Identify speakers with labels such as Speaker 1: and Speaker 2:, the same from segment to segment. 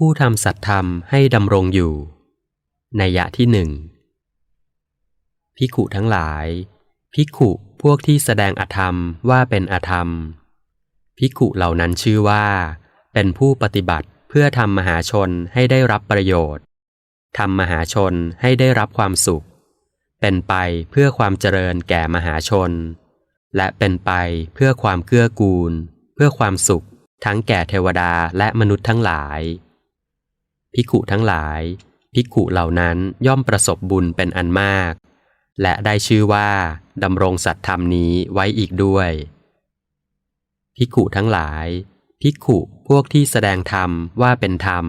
Speaker 1: ผู้ทำสัตธรรมให้ดำรงอยู่ ในยะที่หนึ่งพิขุทั้งหลาย พิขุพวกที่แสดงอธรรมว่าเป็นอธรรม พิขุเหล่านั้นชื่อว่า เป็นผู้ปฏิบัติเพื่อทำมหาชนให้ได้รับประโยชน์ทำมหาชนให้ได้รับความสุข เป็นไปเพื่อความเจริญแก่มหาชน และเป็นไปเพื่อความเกื้อกูล เพื่อความสุข ทั้งแก่เทวดาและมนุษย์ทั้งหลาย พิขุทั้งหลายพิขุเหล่านั้นย่อมประสบบุญเป็นอันมาก และได้ชื่อว่าดำรงสัตธรรมนี้ไว้อีกด้วยพิขุทั้งหลายพิขุพวกที่แสดงธรรมว่าเป็นธรรม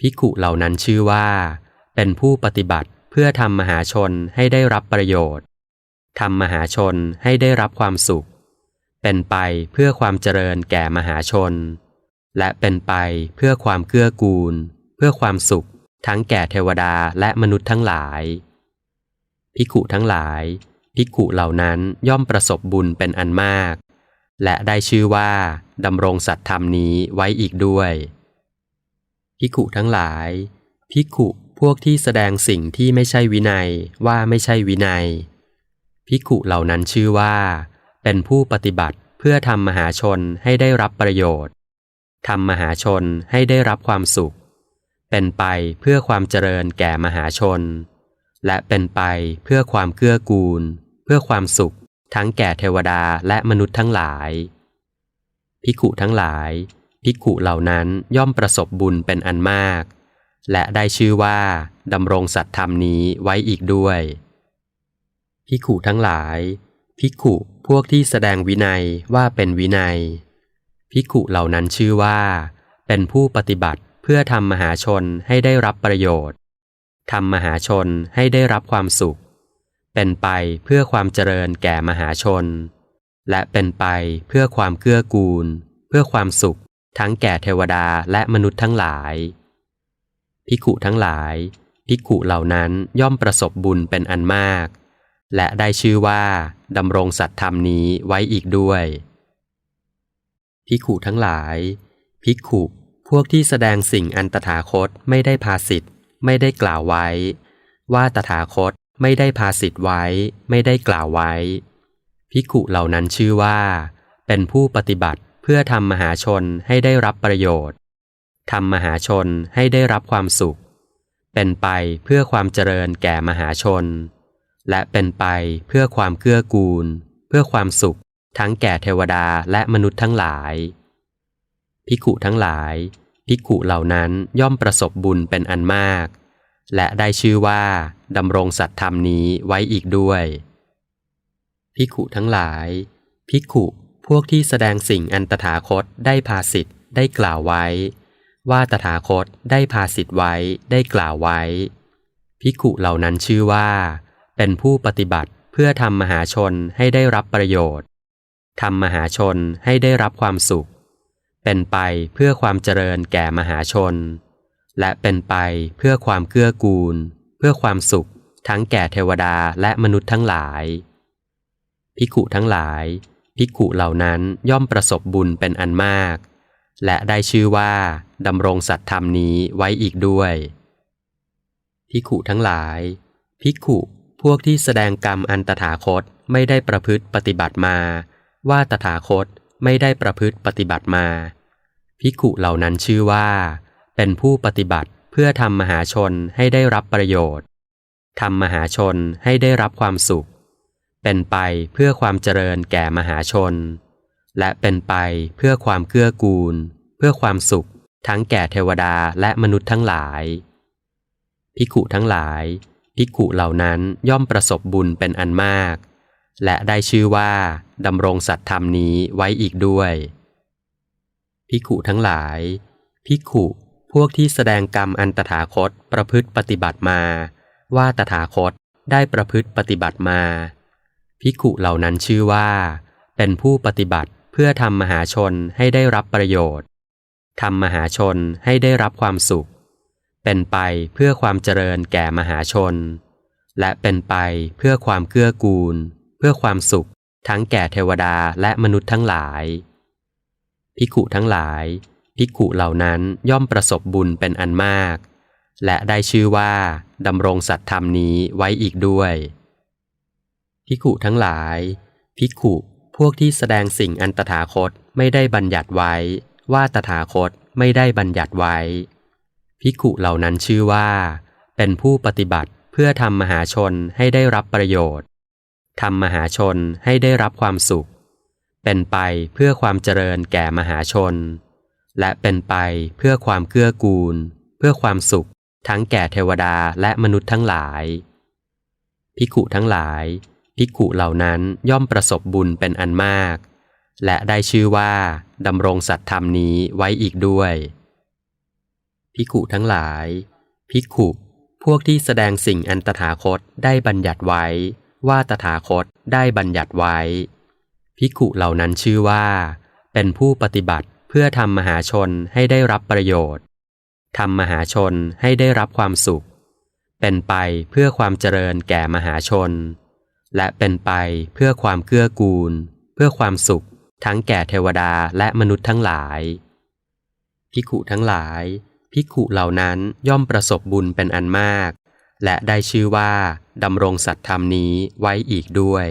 Speaker 1: พิขุเหล่านั้นชื่อว่า เป็นผู้ปฏิบัติเพื่อทำมหาชนให้ได้รับประโยชน์ทำมหาชนให้ได้รับความสุข เป็นไปเพื่อความเจริญแก่มหาชน และเป็นไปเพื่อความเกื้อกูล เพื่อความสุข ทั้งแก่เทวดาและมนุษย์ทั้งหลายพิขุทั้งหลายพิขุเหล่านั้นย่อมประสบบุญเป็นอันมาก และได้ชื่อว่าดำรงสัตธรรมนี้ไว้อีกด้วยพิขุทั้งหลายพิขุพวกที่แสดงสิ่งที่ไม่ใช่วินัยว่าไม่ใช่วินัยพิขุเหล่านั้นชื่อว่า เป็นผู้ปฏิบัติเพื่อทำมหาชนให้ได้รับประโยชน์ ทำมหาชนให้ได้รับความสุข เป็นไปเพื่อความเจริญแก่มหาชน และเป็นไปเพื่อความเกื้อกูล เพื่อความสุข ทั้งแก่เทวดาและมนุษย์ทั้งหลาย พิขุทั้งหลายภิกุเหล่านั้นย่อมประสบบุญเป็นอันมาก และได้ชื่อว่าดำรงสัตธรรมนี้ไว้อีกด้วยภิกุทั้งหลายภิกุพวกที่แสดงวินัยว่าเป็นวินัย ภิกขุเหล่านั้นชื่อว่า เป็นผู้ปฏิบัติเพื่อทำมหาชนให้ได้รับประโยชน์ทำมหาชนให้ได้รับความสุข เป็นไปเพื่อความเจริญแก่มหาชน และเป็นไปเพื่อความเกื้อกูล เพื่อความสุข ทั้งแก่เทวดาและมนุษย์ทั้งหลายพิขุทั้งหลายพิขุเหล่านั้นย่อมประสบบุญเป็นอันมาก และได้ชื่อว่าดำรงสัตธรรมนี้ไว้อีกด้วย พิขุทั้งหลายพิขุพวกที่แสดงสิ่งอันตถาคตไม่ได้พาสิทธ์ไม่ได้กล่าวไว้ ว่าตถาคตไม่ได้พาสิทธ์ไว้ ไม่ได้กล่าวไว้พิขุเหล่านั้นชื่อว่า เป็นผู้ปฏิบัติเพื่อทำมหาชนให้ได้รับประโยชน์ทำมหาชนให้ได้รับความสุข เป็นไปเพื่อความเจริญแก่มหาชน และเป็นไปเพื่อความเกื้อกูล เพื่อความสุข ทั้งแก่เทวดาและมนุษย์ทั้งหลายพิขุทั้งหลายพิขุเหล่านั้นย่อมประสบบุญเป็นอันมาก และได้ชื่อว่าดำรงสัตธรรมนี้ไว้อีกด้วยพิขุทั้งหลายพิขุพวกที่แสดงสิ่งอันตถาคตได้พาสิทธ์ได้กล่าวไว้ ว่าตถาคตได้พาสิทธ์ไว้ได้กล่าวไว้พิกุเหล่านั้นชื่อว่า เป็นผู้ปฏิบัติเพื่อทำมหาชนให้ได้รับประโยชน์ ทำมหาชนให้ได้รับความสุข เป็นไปเพื่อความเจริญแก่มหาชน และเป็นไปเพื่อความเกื้อกูล เพื่อความสุข ทั้งแก่เทวดาและมนุษย์ทั้งหลาย พิกุทั้งหลายภิกขุเหล่านั้นย่อมประสบบุญเป็นอันมาก และได้ชื่อว่าดำรงสัตธรรมนี้ไว้อีกด้วยภิกขุทั้งหลายภิกขุพวกที่แสดงกรรมอันตถาคตไม่ได้ประพฤติปฏิบัติมา ว่าตถาคตไม่ได้ประพฤติปฏิบัติมา ภิกขุเหล่านั้นชื่อว่า เป็นผู้ปฏิบัติเพื่อทำมหาชนให้ได้รับประโยชน์ทำมหาชนให้ได้รับความสุข เป็นไปเพื่อความเจริญแก่มหาชน และเป็นไปเพื่อความเกื้อกูล เพื่อความสุข ทั้งแก่เทวดาและมนุษย์ทั้งหลายพิขุทั้งหลายพิขุเหล่านั้นย่อมประสบบุญเป็นอันมาก และได้ชื่อว่า ดำรงสัตธรรมนี้ไว้อีกด้วย พิขุทั้งหลาย พิขุพวกที่แสดงกรรมอันตถาคตประพฤติปฏิบัติมา ว่าตถาคตได้ประพฤติปฏิบัติมาภิกขุเหล่านั้นชื่อว่า เป็นผู้ปฏิบัติเพื่อทำมหาชนให้ได้รับประโยชน์ทำมหาชนให้ได้รับความสุข เป็นไปเพื่อความเจริญแก่มหาชน และเป็นไปเพื่อความเกื้อกูล เพื่อความสุข ทั้งแก่เทวดาและมนุษย์ทั้งหลาย ภิกขุทั้งหลาย ภิกขุเหล่านั้นย่อมประสบบุญเป็นอันมาก และได้ชื่อว่าดำรงสัตธรรมนี้ไว้อีกด้วย ภิกขุทั้งหลาย ภิกขุพวกที่แสดงสิ่งอันตถาคตไม่ได้บัญญัติไว้ ว่าตถาคตไม่ได้บัญญัติไว้ ภิกขุเหล่านั้นชื่อว่า เป็นผู้ปฏิบัติเพื่อทำมหาชนให้ได้รับประโยชน์ ทำมหาชนให้ได้รับความสุข เป็นไปเพื่อความเจริญแก่มหาชน และเป็นไปเพื่อความเกื้อกูล เพื่อความสุข ทั้งแก่เทวดาและมนุษย์ทั้งหลาย ภิกขุทั้งหลาย ภิกขุเหล่านั้นย่อมประสบบุญเป็นอันมาก และได้ชื่อว่าดำรงสัตธรรมนี้ไว้อีกด้วยภิกขุทั้งหลาย ภิกขุ พวกที่แสดงสิ่งอันตถาคตได้บัญญัติไว้ ว่าตถาคตได้บัญญัติไว้ ภิกขุเหล่านั้นชื่อว่า เป็นผู้ปฏิบัติเพื่อทำมหาชนให้ได้รับประโยชน์ทำมหาชนให้ได้รับความสุข เป็นไปเพื่อความเจริญแก่มหาชน และเป็นไปเพื่อความเกื้อกูล เพื่อความสุข ทั้งแก่เทวดาและมนุษย์ทั้งหลาย ภิกขุทั้งหลายภิกขุเหล่านั้นย่อมประสบบุญเป็นอันมาก และได้ชื่อว่า ดำรงสัตธรรมนี้ไว้อีกด้วย